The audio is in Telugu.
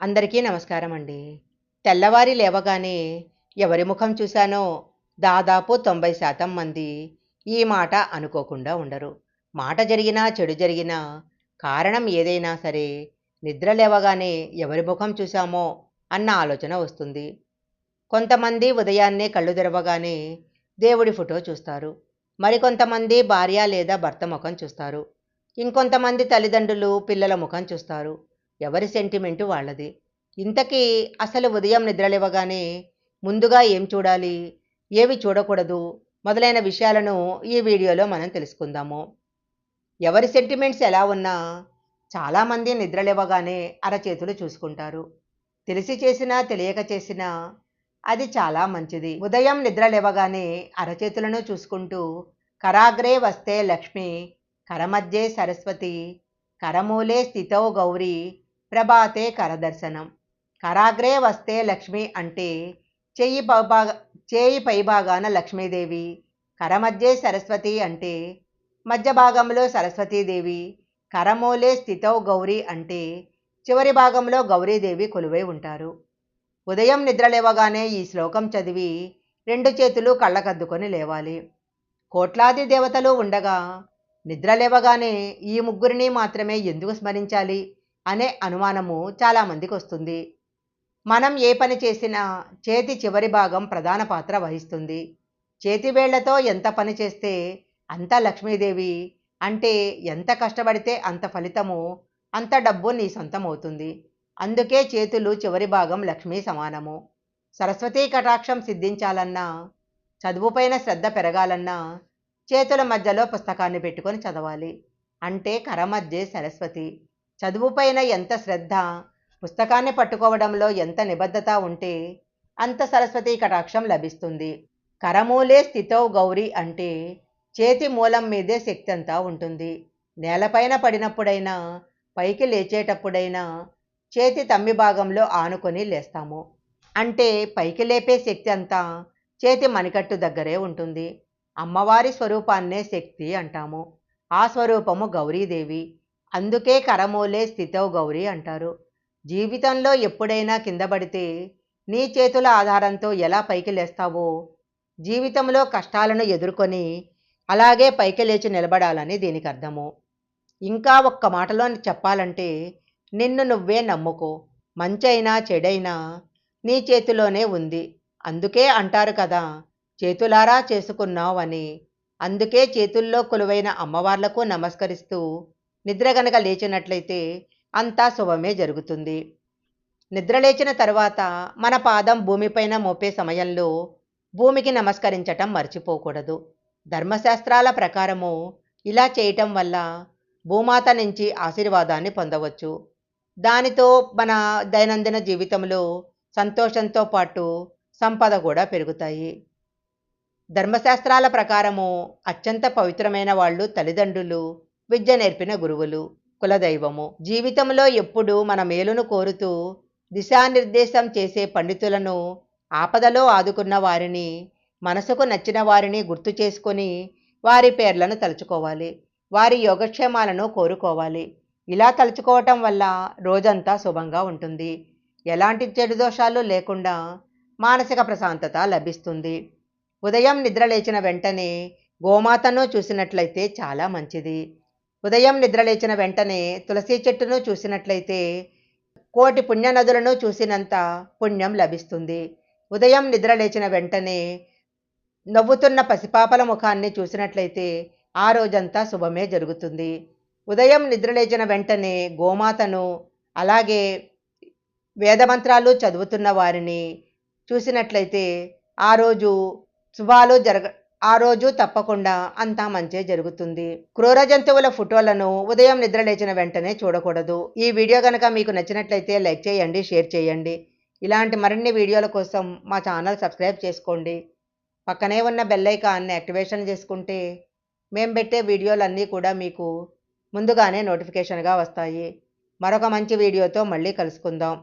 అందరికీ నమస్కారం అండి. తెల్లవారి లేవగానే ఎవరి ముఖం చూశానో దాదాపు తొంభై శాతం మంది ఈ మాట అనుకోకుండా ఉండరు. మాట జరిగినా చెడు జరిగినా కారణం ఏదైనా సరే నిద్ర లేవగానే ఎవరి ముఖం చూశామో అన్న ఆలోచన వస్తుంది. కొంతమంది ఉదయాన్నే కళ్ళు తెరవగానే దేవుడి ఫోటో చూస్తారు. మరికొంతమంది భార్య లేదా భర్త ముఖం చూస్తారు. ఇంకొంతమంది తల్లిదండ్రులు పిల్లల ముఖం చూస్తారు. ఎవరి సెంటిమెంటు వాళ్ళది? ఇంతకీ అసలు ఉదయం నిద్రలేవగానే ముందుగా ఏం చూడాలి? ఏవి చూడకూడదు? మొదలైన విషయాలను ఈ వీడియోలో మనం తెలుసుకుందాము. ఎవరి సెంటిమెంట్స్ ఎలా ఉన్నా చాలామంది నిద్రలేవగానే అరచేతులు చూసుకుంటారు. తెలిసి చేసినా తెలియక చేసినా అది చాలా మంచిది. ఉదయం నిద్ర లేవగానే అరచేతులను చూసుకుంటూ కరాగ్రే వస్తే లక్ష్మి కరమధ్యే సరస్వతి కరమూలే స్థితౌ గౌరీ ప్రభాతే కరదర్శనం. కరాగ్రే వస్తే లక్ష్మి అంటే చేయి పైభాగ చేయి పైభాగాన లక్ష్మీదేవి కరమధ్యే సరస్వతి అంటే మధ్య భాగంలో సరస్వతీదేవి కరమూలే స్థితౌ గౌరీ అంటే చివరి భాగంలో గౌరీదేవి కొలువై ఉంటారు. ఉదయం నిద్ర లేవగానే ఈ శ్లోకం చదివి రెండు చేతులు కళ్ళకద్దుకొని లేవాలి. కోట్లాది దేవతలు ఉండగా నిద్ర లేవగానే ఈ ముగ్గురిని మాత్రమే ఎందుకు స్మరించాలి? అనే అనుమానము చాలామందికి వస్తుంది. మనం ఏ పని చేసినా చేతి చివరి భాగం ప్రధాన పాత్ర వహిస్తుంది. చేతివేళ్ళతో ఎంత పని చేస్తే అంత లక్ష్మీదేవి అంటే ఎంత కష్టపడితే అంత ఫలితము అంత డబ్బు నీ సొంతం అవుతుంది. అందుకే చేతులు చివరి భాగం లక్ష్మీ సమానము. సరస్వతీ కటాక్షం సిద్ధించాలన్నా చదువుపైన శ్రద్ధ పెరగాలన్నా చేతుల మధ్యలో పుస్తకాన్ని పెట్టుకొని చదవాలి. అంటే కరమధ్యే సరస్వతి. చదువుపైన ఎంత శ్రద్ధ పుస్తకాన్ని పట్టుకోవడంలో ఎంత నిబద్ధత ఉంటే అంత సరస్వతీ కటాక్షం లభిస్తుంది. కరమూలే స్థితో గౌరీ అంటే చేతి మూలం మీదే శక్తి అంతా ఉంటుంది. నేలపైన పడినప్పుడైనా పైకి లేచేటప్పుడైనా చేతి తమ్మి భాగంలో ఆనుకొని లేస్తాము. అంటే పైకి లేపే శక్తి అంతా చేతి మణికట్టు దగ్గరే ఉంటుంది. అమ్మవారి స్వరూపాన్నే శక్తి అంటాము. ఆ స్వరూపము గౌరీదేవి. అందుకే కరమూలే స్థితౌ గౌరీ అంటారు. జీవితంలో ఎప్పుడైనా కింద పడితే నీ చేతుల ఆధారంతో ఎలా పైకి లేస్తావో జీవితంలో కష్టాలను ఎదుర్కొని అలాగే పైకి లేచి నిలబడాలని దీనికి అర్థము. ఇంకా ఒక్క మాటలో చెప్పాలంటే నిన్ను నువ్వే నమ్ముకో. మంచైనా చెడైనా నీ చేతిలోనే ఉంది. అందుకే అంటారు కదా చేతులారా చేసుకున్నావని. అందుకే చేతుల్లో కొలువైన అమ్మవార్లకు నమస్కరిస్తూ నిద్ర గనక లేచినట్లయితే అంతా శుభమే జరుగుతుంది. నిద్ర లేచిన తర్వాత మన పాదం భూమిపైన మోపే సమయంలో భూమికి నమస్కరించటం మర్చిపోకూడదు. ధర్మశాస్త్రాల ప్రకారము ఇలా చేయటం వల్ల భూమాత నుంచి ఆశీర్వాదాన్ని పొందవచ్చు. దానితో మన దైనందిన జీవితంలో సంతోషంతో పాటు సంపద కూడా పెరుగుతాయి. ధర్మశాస్త్రాల ప్రకారము అత్యంత పవిత్రమైన వాళ్ళు తల్లిదండ్రులు విద్య నేర్పిన గురువులు కులదైవము. జీవితంలో ఎప్పుడూ మన మేలును కోరుతూ దిశానిర్దేశం చేసే పండితులను ఆపదలో ఆదుకున్న వారిని మనసుకు నచ్చిన వారిని గుర్తు చేసుకొని వారి పేర్లను తలుచుకోవాలి. వారి యోగక్షేమాలను కోరుకోవాలి. ఇలా తలుచుకోవటం వల్ల రోజంతా శుభంగా ఉంటుంది. ఎలాంటి చెడు దోషాలు లేకుండా మానసిక ప్రశాంతత లభిస్తుంది. ఉదయం నిద్ర లేచిన వెంటనే గోమాతను చూసినట్లయితే చాలా మంచిది. ఉదయం నిద్రలేచిన వెంటనే తులసి చెట్టును చూసినట్లయితే కోటి పుణ్య నదులను చూసినంత పుణ్యం లభిస్తుంది. ఉదయం నిద్రలేచిన వెంటనే నవ్వుతున్న పసిపాపల ముఖాన్ని చూసినట్లయితే ఆ రోజంతా శుభమే జరుగుతుంది. ఉదయం నిద్రలేచిన వెంటనే గోమాతను అలాగే వేదమంత్రాలు చదువుతున్న వారిని చూసినట్లయితే ఆ రోజు శుభాలు జరగ ఆ రోజు తప్పకుండా అంతా మంచే జరుగుతుంది. క్రూర జంతువుల ఫోటోలను ఉదయం నిద్ర లేచిన వెంటనే చూడకూడదు. ఈ వీడియో కనుక మీకు నచ్చినట్లయితే లైక్ చేయండి షేర్ చేయండి. ఇలాంటి మరిన్ని వీడియోల కోసం మా ఛానల్ సబ్స్క్రైబ్ చేసుకోండి. పక్కనే ఉన్న బెల్ ఐకాన్ని యాక్టివేషన్ చేసుకుంటే మేము పెట్టే వీడియోలన్నీ కూడా మీకు ముందుగానే నోటిఫికేషన్గా వస్తాయి. మరొక మంచి వీడియోతో మళ్ళీ కలుసుకుందాం.